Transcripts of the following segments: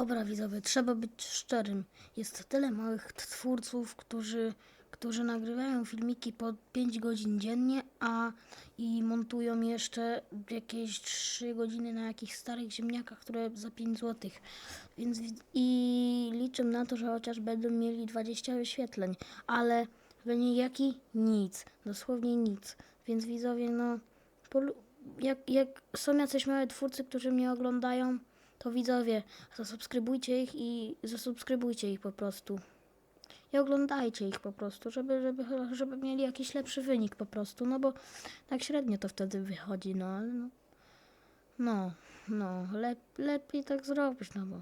Dobra, widzowie, trzeba być szczerym. Jest tyle małych twórców, którzy, którzy nagrywają filmiki po 5 godzin dziennie, a i montują jeszcze jakieś 3 godziny na jakichś starych ziemniakach, które za 5 zł. Więc wi- i liczę na to, że chociaż będą mieli 20 wyświetleń, ale wynik jaki? Nic. Dosłownie nic. Więc widzowie, no, jak, jak są jacyś małe twórcy, którzy mnie oglądają, to widzowie, zasubskrybujcie ich i zasubskrybujcie ich po prostu. I oglądajcie ich po prostu, żeby, żeby, żeby mieli jakiś lepszy wynik po prostu, no bo tak średnio to wtedy wychodzi, no ale no, no, no lep, lepiej tak zrobić, no bo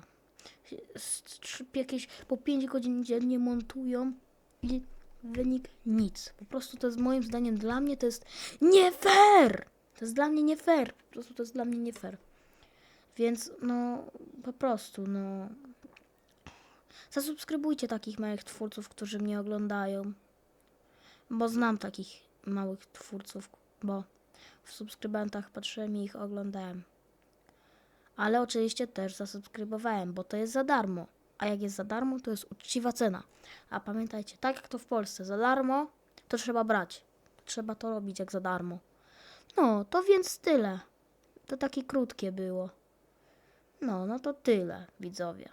jakieś po 5 godzin dziennie montują i wynik nic. Po prostu to jest moim zdaniem dla mnie to jest nie fair! To jest dla mnie nie fair. Po prostu to jest dla mnie nie fair. Więc no po prostu no zasubskrybujcie takich małych twórców, którzy mnie oglądają. Bo znam takich małych twórców, bo w subskrybentach patrzyłem i ich oglądałem. Ale oczywiście też zasubskrybowałem, bo to jest za darmo. A jak jest za darmo, to jest uczciwa cena. A pamiętajcie, tak jak to w Polsce, za darmo to trzeba brać. Trzeba to robić jak za darmo. No, to więc tyle. To takie krótkie było. No, no to tyle, widzowie.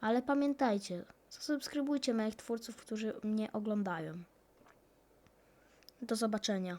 Ale pamiętajcie, zasubskrybujcie moich twórców, którzy mnie oglądają. Do zobaczenia.